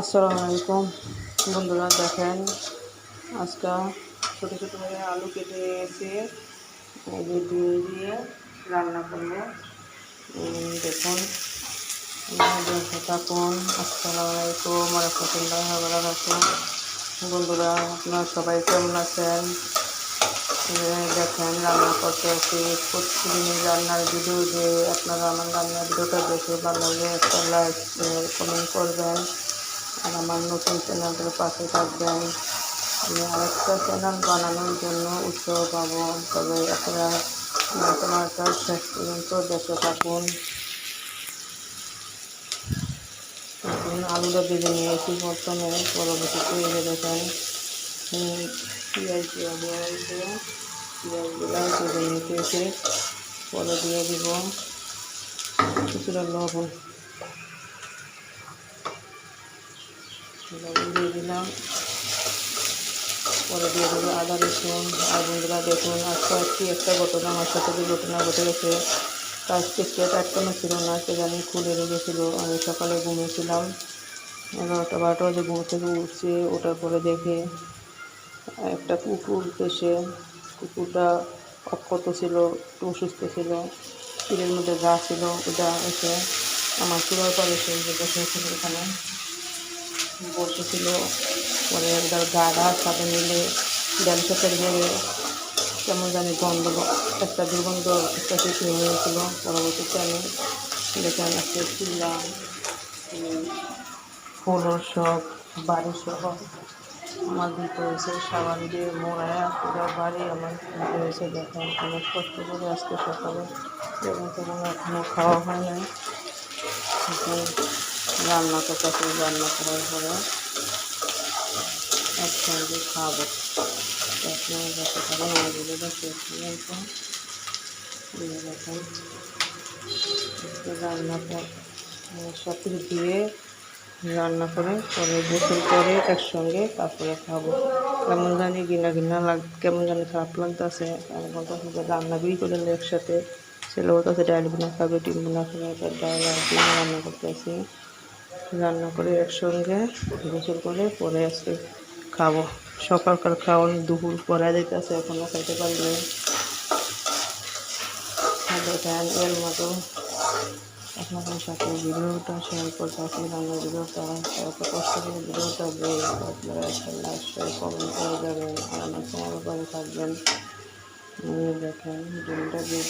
আসসালামু আলাইকুম। বন্ধুরা, দেখেন আজকে ছোটো ছোটো করে আলু কেটে নিয়েছি। এই যে ডিম দিয়ে রান্না করব। দেখুন। থাকুন আসসালামু আলাইকুম রহমতুল্লাহ বন্ধুরা, আপনারা সবাই কেমন আছেন? দেখেন রান্না করতে আছি। প্রতিদিনের রান্নার ভিডিও যে আপনারা আমার রান্নার ভিডিওটা দেখে ভালো লাগলে একটা লাইক কমেন্ট করবেন। আর আমার নতুন চ্যানেলটার পাশে থাকবেন। আমি আরেকটা চ্যানেল বানানোর জন্য উৎসাহ পাবো। তবে আপনারা তোমারটা শেষ পর্যন্ত দেখতে থাকুন। এখন আলুটা বেজে নিয়েছি প্রথমে, পরবর্তীতে এসে দেখেন পেঁয়াজ দেওয়া হয়েছে পেঁয়াজগুলো বেজে নিতে এসে পরে দিয়ে দিব কিছুটা লবণ। দিয়ে দিলাম। পরে দিয়ে দেবো আদা রসুন আর বন্ধুরা দেখুন আজকে আজকে একটা ঘটনা আমার সাথে যে ঘটনা ঘটে গেছে কাজকে সেট আটকানো ছিল না সে জানি খুলে রেখেছিল। আমি সকালে ঘুমিয়েছিলাম। এগারোটা বারোটা বাজে ঘুম থেকে উঠছে ওটার পরে দেখে একটা কুকুর এসে, কুকুরটা অক্ষত ছিল, একটু অসুস্থ ছিল। তীরের মধ্যে গা ছিল, ওটা এসে আমার চূড়ার পরে যে বসেছিল এখানে। বসেছিল। পরে ওটার গাড়া সাথে মিলে সাথে লেগে কেমন জানি গন্ধ, একটা দুর্গন্ধ, একটা কিছু হয়েছিল। পরবর্তীতে আমি দেখলাম একটা চিল্লা ফুলর সব বাড়ি সহ আমার দিতে হয়েছে সাবান দিয়ে মোড়ায় পুরো বাড়ি আমার দিতে হয়েছে দেখেন অনেক কষ্ট করে আজকে সকালে এবং তেমন এখনও খাওয়া হয় এখন রান্না করতেছে রান্না করার পরে একসঙ্গে খাব। দিয়ে রান্না কিছু দিয়ে রান্না করে, পরে গোসল করে একসঙ্গে তারপরে খাব। কেমন জানি গিনা গিনা লাগ কেমন জানি খারাপ লাগতেছে আর রান্না করে নিলে একসাথে। ছেলে বলতেছে ডাল বোনা খাবে, ডিম বোনা খাবে, ডাল আর ডিম রান্না করতেছি রান্না করে একসঙ্গে গোসল করে পরে আজকে খাব। সকালকার খাওয়ান দুপুর পরে দিতেছে এখনও খাইতে দেখেন এর মতো। আপনাদের সাথে ভিডিওটা শেয়ার করতে ভিডিওটা এত কষ্ট করে ভিডিওটা আপনারা একটা কমেন্ট করে চ্যানেল করে থাকবেন। দেখেন ডিমটা দিয়ে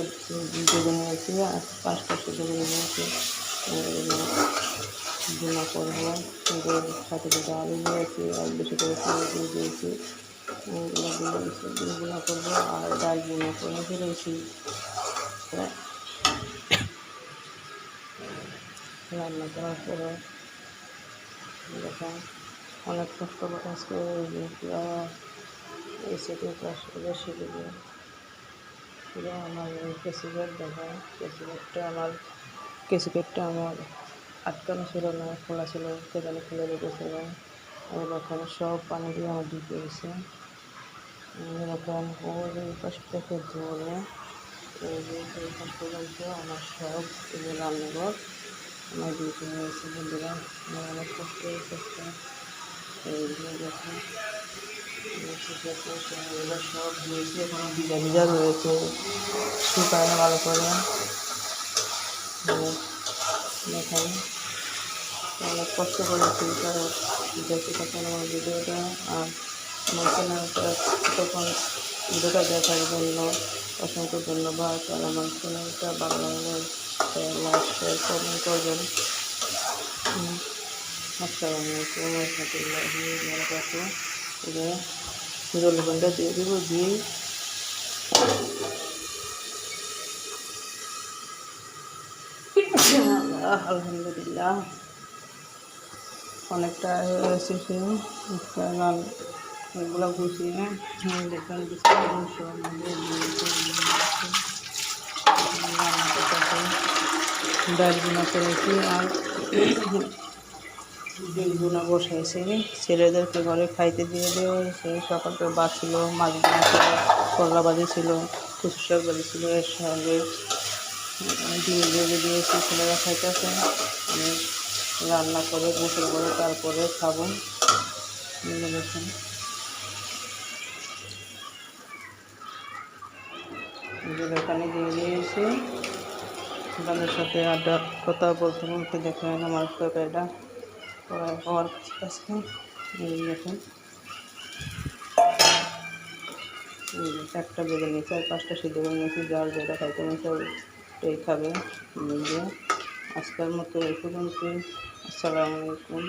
একটা বেগুন নিয়েছি আর পাঁচ পাঁচটা বেগুন নিয়েছি ভুনা করব সাথে দুটো আলু দিয়েছি আর বেশি করে দিয়ে দিয়েছি। দিয়ে ডিমগুলো করব, আর ডাল ভুনা করে ফেলেছি। রান্না করার পরে দেখেন অনেক কষ্ট করে আজকে পুরো এসিতে চাষ করে দিয়ে পুরো আমার কেসিকেট দেখা, কেসিকেটটা আমার কেসিকেটটা আমার আটকানো ছিল না, খোলা ছিল সেখানে খুলে রেখেছিল এখন সব পানি দিয়ে আমার ঢুকে গেছে। এখন ওই পাশ থেকে ধরে এই পর্যন্ত আমার সব যে রান্নাঘর আমার ঢুকে হয়েছে বন্ধুরা। আমার অনেক কষ্ট হয়েছে এই যে এগুলো সব দিয়েছি এখনও ভিজা ভিজা রয়েছে শুকায় না ভালো করে দেখেন অনেক কষ্ট করেছি তারা দেখতে থাকেন আমার ভিডিওটা আর আমার চ্যানেলটা তখন ভিডিওটা দেখার জন্য অসংখ্য ধন্যবাদ আর আমার চ্যানেলটা ভালো করবেন আসসালামু আলাইকুম রহমতুল্লাহি এবার জলপানটা দিয়ে দেবো, দিয়ে আলহামদুলিল্লাহ। অনেকটা রান এগুলো গুছিয়ে দেখবেন ডাল বোনা করেছি আর বোনা বসাইছি, ছেলেদেরকে ঘরে খাইতে দিয়ে দেওয়া হয়েছে। সকালটা বাদ ছিল মাছ ছিল, করলা বাজি ছিল কচু শাক বাড়িছিল এর সঙ্গে ডিম ভেজে দিয়েছি, ছেলেরা খাইতেছে। আমি রান্না করে, গোসল করে, তারপরে খাব। দেখুন দোকানে দিয়ে দিয়েছি। আপনাদের সাথে আড্ডা, কথা বলতে বলতে দেখেন আমার করার হওয়ার কাছে এই দেখুন। চারটা বেজে নিয়েছি আর পাঁচটা সিদ্ধ করে নিয়েছে, যার যেটা খাইতে নিয়েছে ওইটাই খাবে। নিজে আজকের মতো এই পর্যন্ত আসসালামু আলাইকুম।